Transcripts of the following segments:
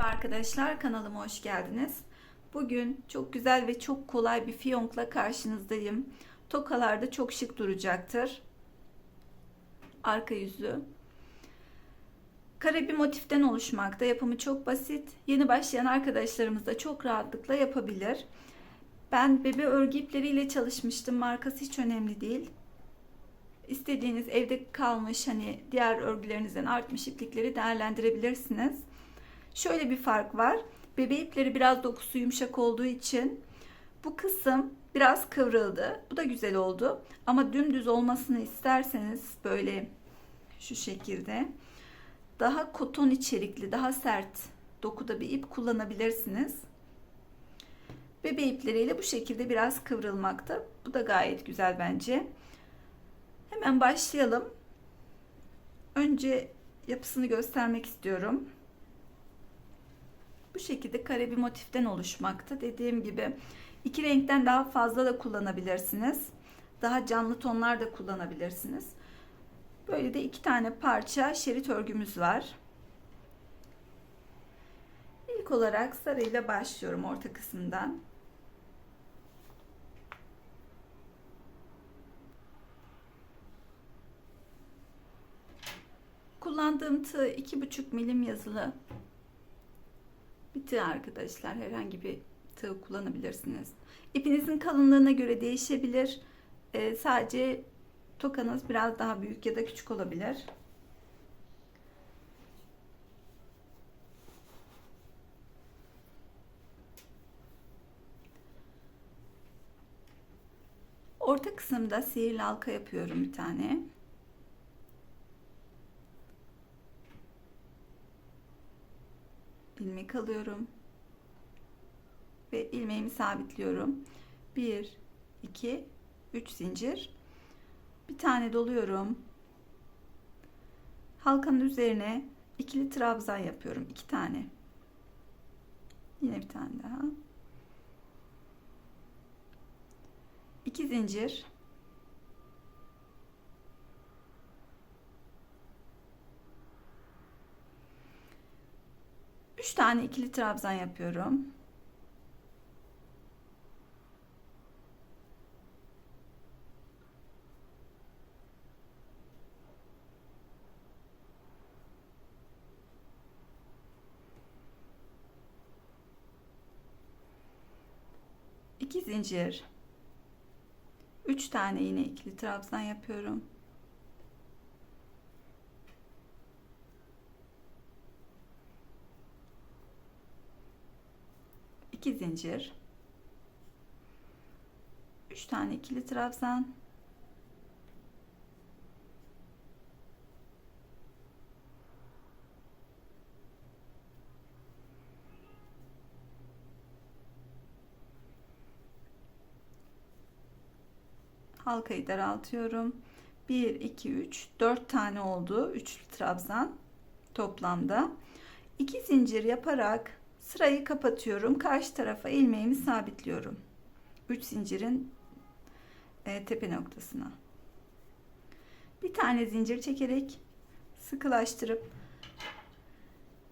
Merhaba arkadaşlar kanalıma hoş geldiniz. Bugün çok güzel ve çok kolay bir fiyonkla karşınızdayım. Tokalarda çok şık duracaktır. Arka yüzü. Kare bir motiften oluşmakta. Yapımı çok basit. Yeni başlayan arkadaşlarımız da çok rahatlıkla yapabilir. Ben bebe örgü ipleriyle çalışmıştım. Markası hiç önemli değil. İstediğiniz evde kalmış hani diğer örgülerinizden artmış iplikleri değerlendirebilirsiniz. Şöyle bir fark var. Bebe ipleri biraz dokusu yumuşak olduğu için bu kısım biraz kıvrıldı. Bu da güzel oldu. Ama dümdüz olmasını isterseniz böyle şu şekilde daha koton içerikli, daha sert dokuda bir ip kullanabilirsiniz. Bebe ipleriyle bu şekilde biraz kıvrılmakta. Bu da gayet güzel bence. Hemen başlayalım. Önce yapısını göstermek istiyorum. Bu şekilde kare bir motiften oluşmakta. Dediğim gibi iki renkten daha fazla da kullanabilirsiniz. Daha canlı tonlar da kullanabilirsiniz. Böyle de iki tane parça şerit örgümüz var. İlk olarak sarıyla başlıyorum orta kısımdan. Kullandığım tığ 2,5 milim yazılı bir tığ arkadaşlar. Herhangi bir tığ kullanabilirsiniz. İpinizin kalınlığına göre değişebilir. Ee, sadece tokanız biraz daha büyük ya da küçük olabilir. Orta kısımda sihirli halka yapıyorum bir tane. İlmek alıyorum. Ve ilmeğimi sabitliyorum. 1 2 3 zincir. Bir tane doluyorum. Halkanın üzerine ikili trabzan yapıyorum. İki tane. Yine bir tane daha. İki zincir 3 tane ikili trabzan yapıyorum. İki zincir. 3 tane yine ikili trabzan yapıyorum. 2 zincir. 3 tane ikili trabzan. Halkayı daraltıyorum. 1 2 3 4 tane oldu. Üçlü trabzan toplamda. 2 zincir yaparak Sırayı kapatıyorum. Karşı tarafa ilmeğimi sabitliyorum. 3 zincirin e, tepe noktasına. Bir tane zincir çekerek sıkılaştırıp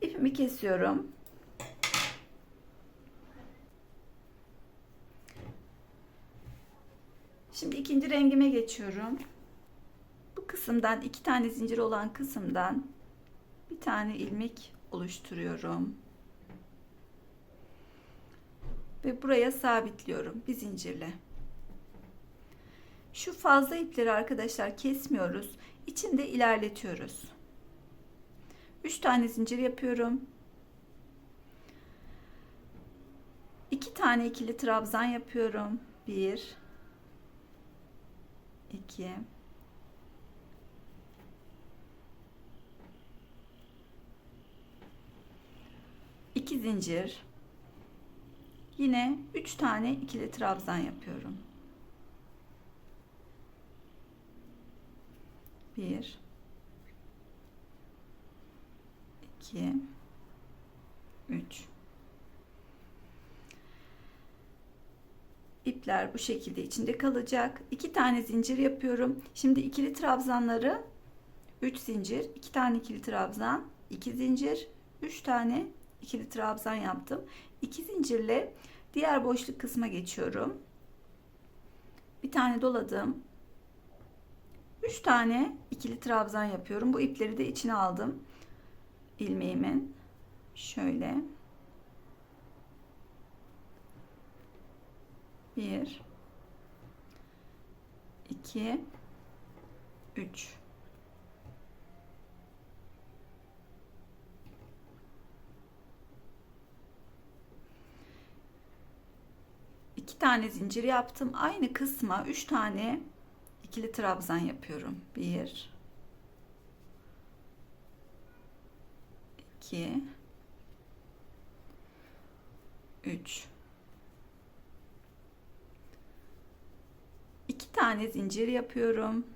ipimi kesiyorum. Şimdi ikinci rengime geçiyorum. Bu kısımdan iki tane zincir olan kısımdan bir tane ilmek oluşturuyorum ve buraya sabitliyorum bir zincirle. Şu fazla ipleri arkadaşlar kesmiyoruz. İçinde ilerletiyoruz. 3 tane zincir yapıyorum. 2 tane ikili trabzan yapıyorum. 1 2 2 zincir Yine 3 tane ikili trabzan yapıyorum. 1 2 3 ipler bu şekilde içinde kalacak. 2 tane zincir yapıyorum. Şimdi ikili trabzanları 3 zincir, 2 tane ikili trabzan, 2 zincir, 3 tane ikili trabzan yaptım. 2 zincirle diğer boşluk kısma geçiyorum. Bir tane doladım. 3 tane ikili trabzan yapıyorum. Bu ipleri de içine aldım. ilmeğimin. Şöyle. 1 2 3 2 tane zincir yaptım. Aynı kısma 3 tane ikili trabzan yapıyorum. 1 2 3 2 tane zincir yapıyorum.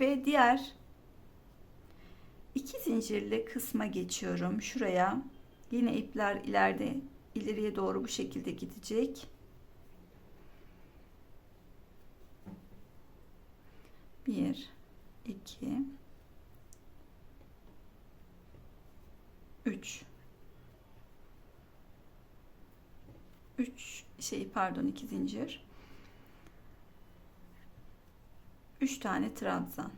Ve diğer iki zincirli kısma geçiyorum. Şuraya yine ipler ileride ileriye doğru bu şekilde gidecek. Bir, iki, üç, üç şey pardon iki zincir, üç tane trabzan,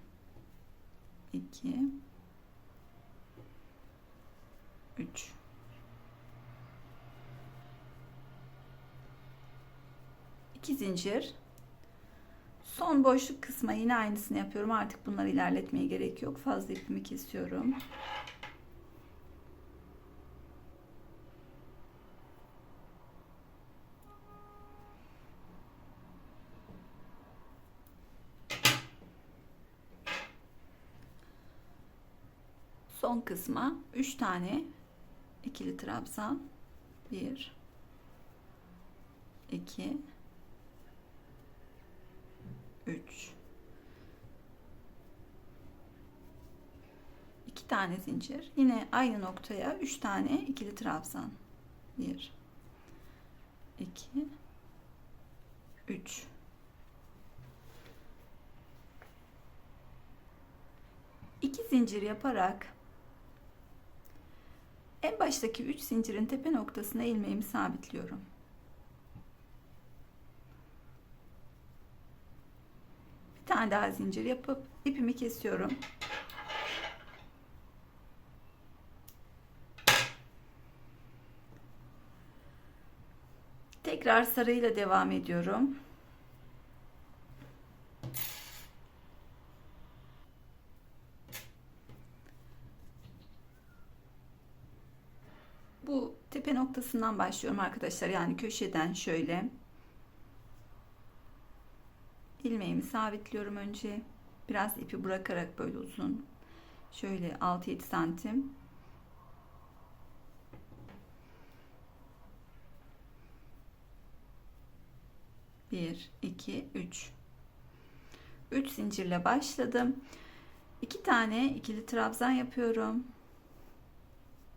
iki, üç. iki zincir son boşluk kısma yine aynısını yapıyorum. Artık bunları ilerletmeye gerek yok. Fazla ipimi kesiyorum. Son kısma 3 tane ikili trabzan. 1 2 3 2 tane zincir. Yine aynı noktaya 3 tane ikili trabzan. 1 2 3 2 zincir yaparak en baştaki 3 zincirin tepe noktasına ilmeğimi sabitliyorum. Bir tane daha zincir yapıp ipimi kesiyorum. Tekrar sarıyla devam ediyorum. Bu tepe noktasından başlıyorum arkadaşlar. Yani köşeden şöyle ilmeğimi sabitliyorum önce. Biraz ipi bırakarak böyle uzun. Şöyle 6-7 santim. Bir, iki, üç. Üç zincirle başladım. İki tane ikili trabzan yapıyorum.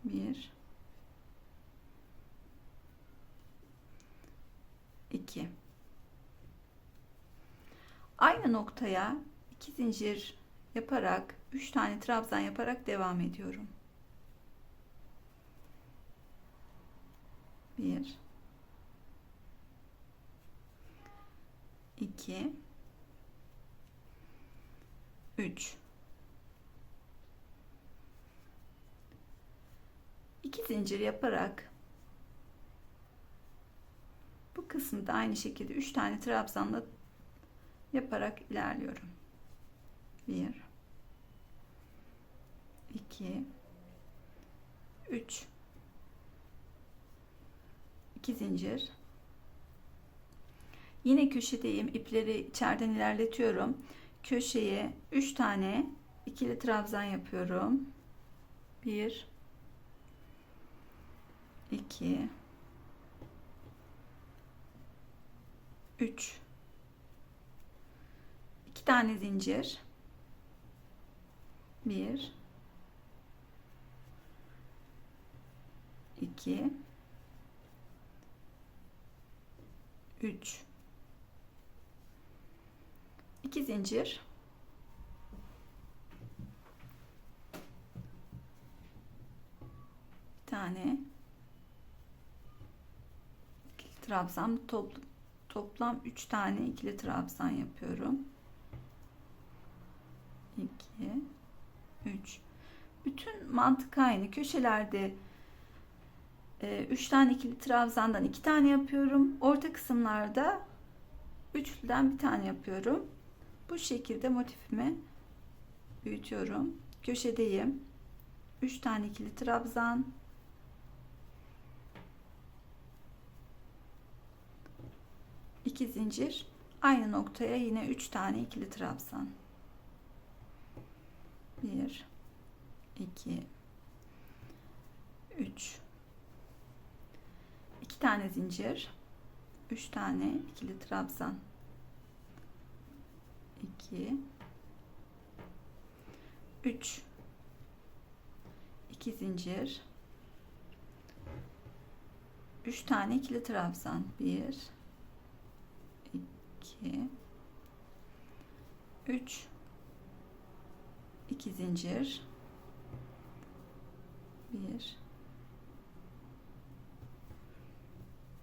Bir, 2 aynı noktaya iki zincir yaparak 3 tane trabzan yaparak devam ediyorum. 1 2 3 2 zincir yaparak bu kısımda aynı şekilde 3 tane trabzanla yaparak ilerliyorum. 1 2 3 2 zincir. Yine köşedeyim ipleri içeriden ilerletiyorum. Köşeye 3 tane ikili trabzan yapıyorum. 1 2 3 2 tane zincir. 1 2 3 2 zincir. Bir tane. İkili trabzan. Topl toplam 3 tane ikili trabzan yapıyorum. 2 3 bütün mantık aynı. Köşelerde 3 tane ikili trabzandan 2 tane yapıyorum. Orta kısımlarda üçlüden bir tane yapıyorum. Bu şekilde motifimi büyütüyorum. Köşedeyim. 3 tane ikili trabzan. İki zincir. Aynı noktaya yine 3 tane ikili trabzan 1 2 3 2 tane zincir 3 tane ikili trabzan. 2 3 2 zincir 3 tane ikili trabzan. 1 2 3 2 zincir. 1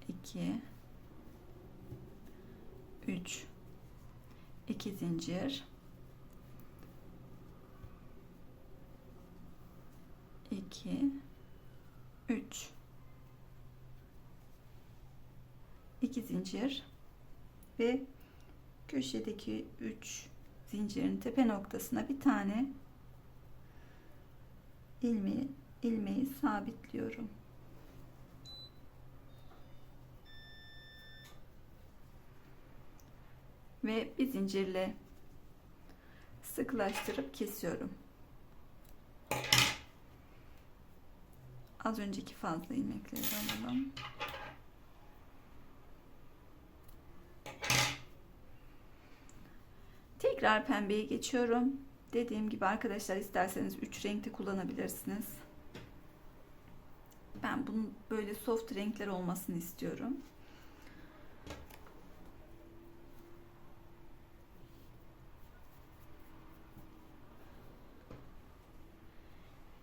2 3 2 zincir. 2 3 2 zincir ve köşedeki 3 zincirin tepe noktasına bir tane ilmeği ilmeği sabitliyorum. Ve bir zincirle sıkılaştırıp kesiyorum. Az önceki fazla ilmekleri alalım. Tekrar pembeye geçiyorum. Dediğim gibi arkadaşlar isterseniz 3 renkte kullanabilirsiniz. Ben bunun böyle soft renkler olmasını istiyorum.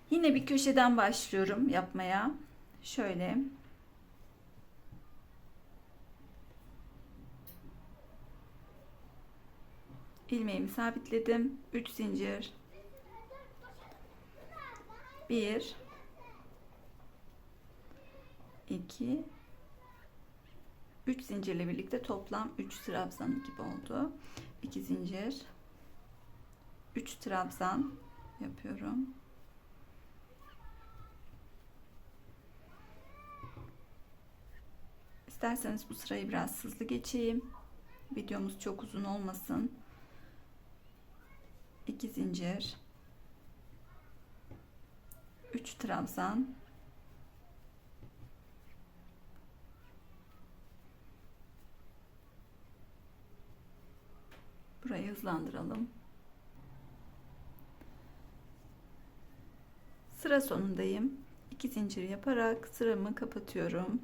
Yine bir köşeden başlıyorum yapmaya. Şöyle. İlmeğimi sabitledim. 3 zincir. 1 2 3 zincirle birlikte toplam 3 trabzan gibi oldu. 2 zincir 3 trabzan yapıyorum. İsterseniz bu sırayı biraz hızlı geçeyim. Videomuz çok uzun olmasın. 2 zincir. 3 trabzan. Burayı hızlandıralım. Sıra sonundayım. 2 zincir yaparak sıramı kapatıyorum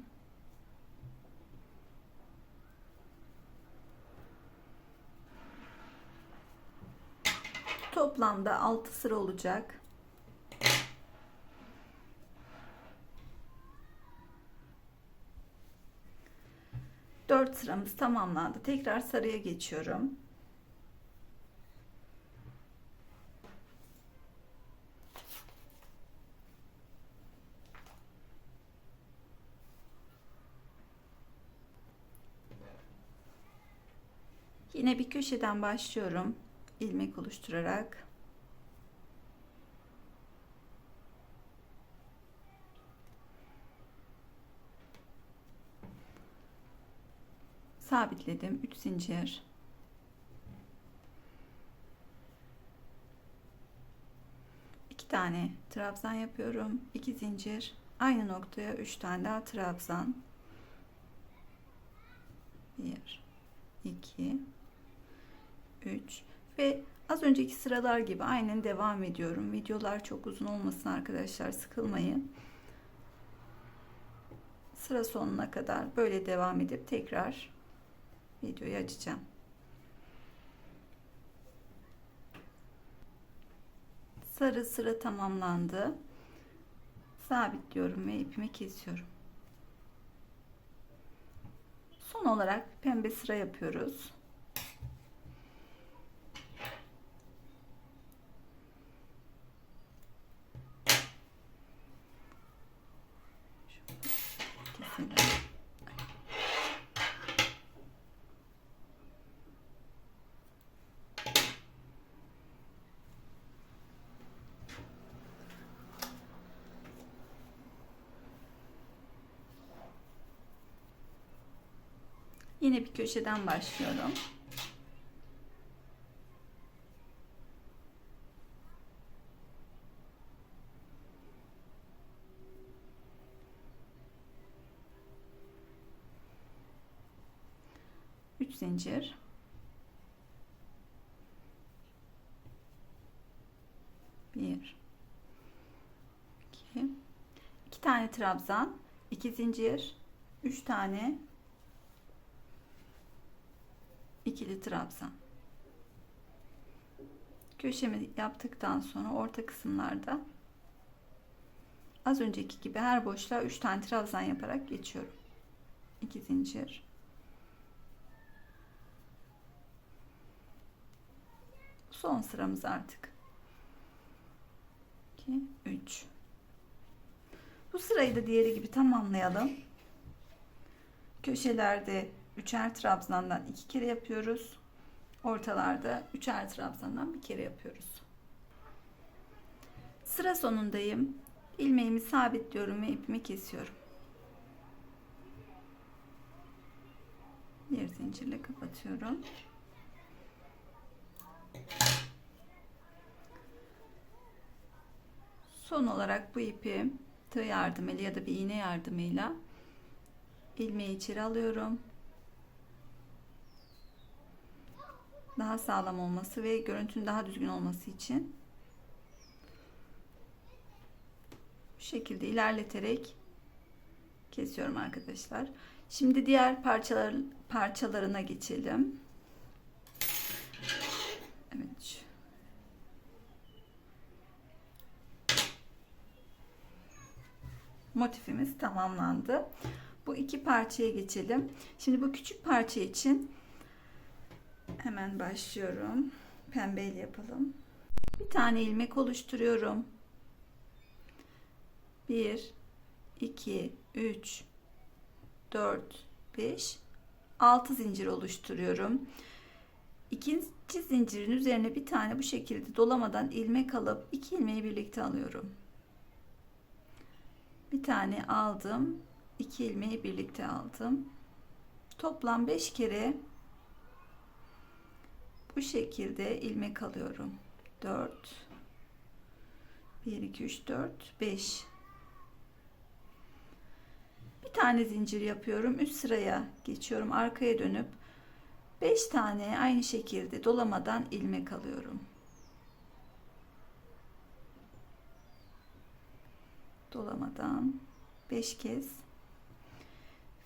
Toplamda 6 sıra olacak. Dört sıramız tamamlandı. Tekrar sarıya geçiyorum. Yine bir köşeden başlıyorum ilmek oluşturarak sabitledim. 3 zincir. İki tane trabzan yapıyorum. 2 zincir. Aynı noktaya 3 tane daha trabzan. 1 2 3 ve az önceki sıralar gibi aynen devam ediyorum. Videolar çok uzun olmasın arkadaşlar sıkılmayın. Sıra sonuna kadar böyle devam edip tekrar videoyu açacağım. Sarı sıra tamamlandı. sabitliyorum ve ipimi kesiyorum. Son olarak pembe sıra yapıyoruz. Yine bir köşeden başlıyorum. Üç zincir. Bir. iki, iki tane trabzan, iki zincir, üç tane ikili trabzan. Köşemi yaptıktan sonra orta kısımlarda az önceki gibi her boşluğa 3 tane trabzan yaparak geçiyorum. 2 zincir. Son sıramız artık. 2 3 Bu sırayı da diğeri gibi tamamlayalım. Köşelerde üçer trabzandan iki kere yapıyoruz. Ortalarda üçer trabzandan bir kere yapıyoruz. Sıra sonundayım. İlmeğimi sabitliyorum ve ipimi kesiyorum. Bir zincirle kapatıyorum. Son olarak bu ipi tığ yardımıyla ya da bir iğne yardımıyla ilmeği içeri alıyorum. Daha sağlam olması ve görüntünün daha düzgün olması için bu şekilde ilerleterek kesiyorum arkadaşlar. Şimdi diğer parçalar parçalarına geçelim. Evet. Motifimiz tamamlandı. Bu iki parçaya geçelim. Şimdi bu küçük parça için Hemen başlıyorum. Pembeyle yapalım. Bir tane ilmek oluşturuyorum. 1 2 3 4 5 6 zincir oluşturuyorum. İkinci zincirin üzerine bir tane bu şekilde dolamadan ilmek alıp iki ilmeği birlikte alıyorum. Bir tane aldım. iki ilmeği birlikte aldım. Toplam 5 kere bu şekilde ilmek alıyorum. 4 1 2 3 4 5 bir tane zincir yapıyorum. Üst sıraya geçiyorum. Arkaya dönüp 5 tane aynı şekilde dolamadan ilmek alıyorum. Dolamadan 5 kez.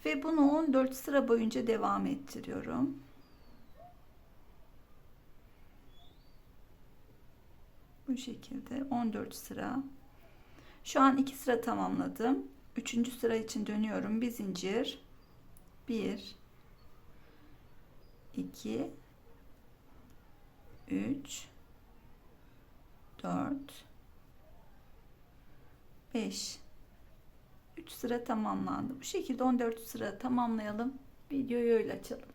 Ve bunu 14 sıra boyunca devam ettiriyorum Bu şekilde 14 sıra. Şu an 2 sıra tamamladım. 3. sıra için dönüyorum. Bir zincir. 1 2 3 4 5 3 sıra tamamlandı. Bu şekilde 14 sıra tamamlayalım. Videoyu öyle açalım.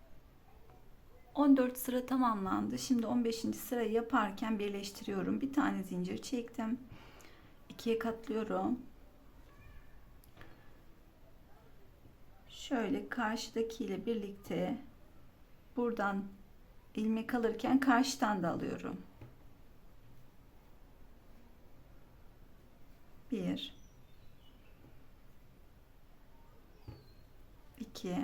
14 sıra tamamlandı. Şimdi 15. sırayı yaparken birleştiriyorum. Bir tane zincir çektim. ikiye katlıyorum. Şöyle karşıdaki ile birlikte buradan ilmek alırken karşıdan da alıyorum. 1 2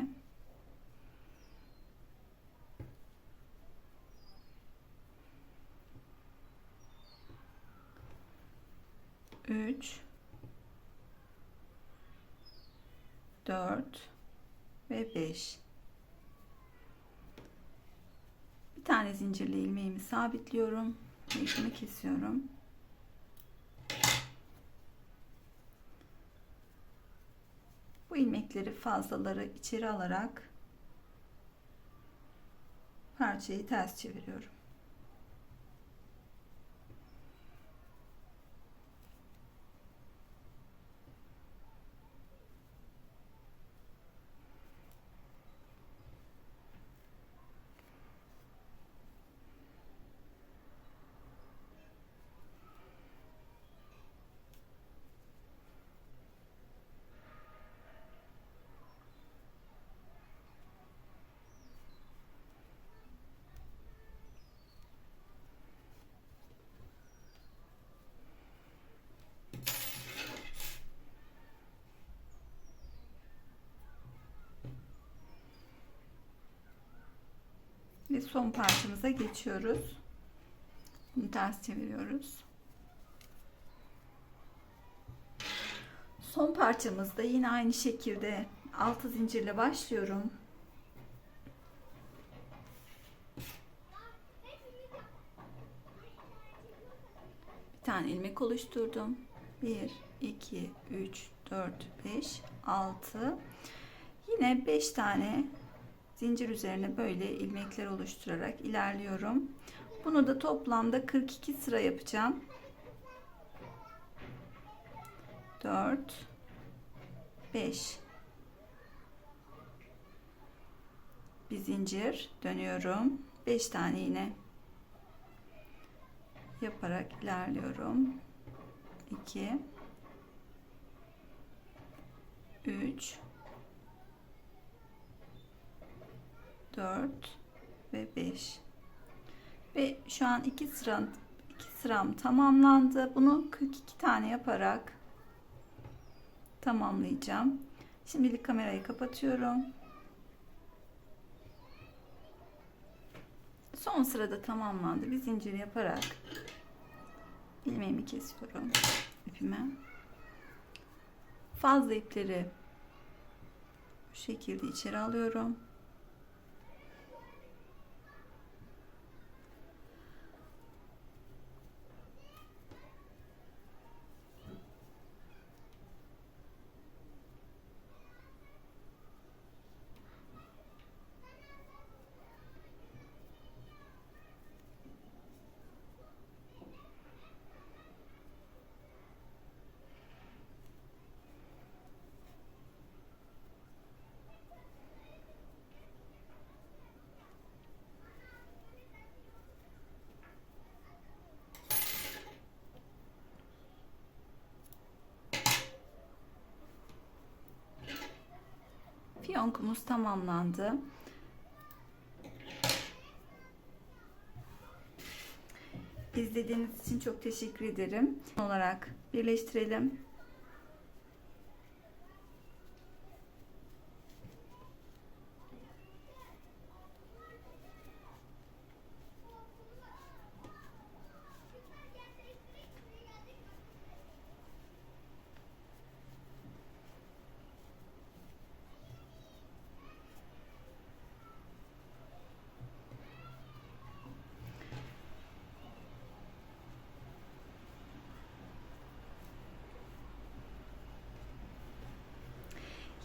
3 4 ve 5 bir tane zincirli ilmeğimi sabitliyorum. İpimi kesiyorum. İlmekleri fazlaları içeri alarak parçayı ters çeviriyorum. Ve son parçamıza geçiyoruz. Bunu ters çeviriyoruz. Son parçamızda yine aynı şekilde 6 zincirle başlıyorum. Bir tane ilmek oluşturdum. 1 2 3 4 5 6 Yine 5 tane zincir üzerine böyle ilmekler oluşturarak ilerliyorum. Bunu da toplamda 42 sıra yapacağım. 4 5 bir zincir dönüyorum. 5 tane yine yaparak ilerliyorum. 2 3 4 ve 5 ve şu an 2 sıram 2 sıram tamamlandı. Bunu 42 tane yaparak tamamlayacağım. Şimdilik kamerayı kapatıyorum. Son sırada tamamlandı. Bir zincir yaparak ilmeğimi kesiyorum ipime. Fazla ipleri bu şekilde içeri alıyorum. Fiyonkumuz tamamlandı. İzlediğiniz için çok teşekkür ederim. olarak birleştirelim.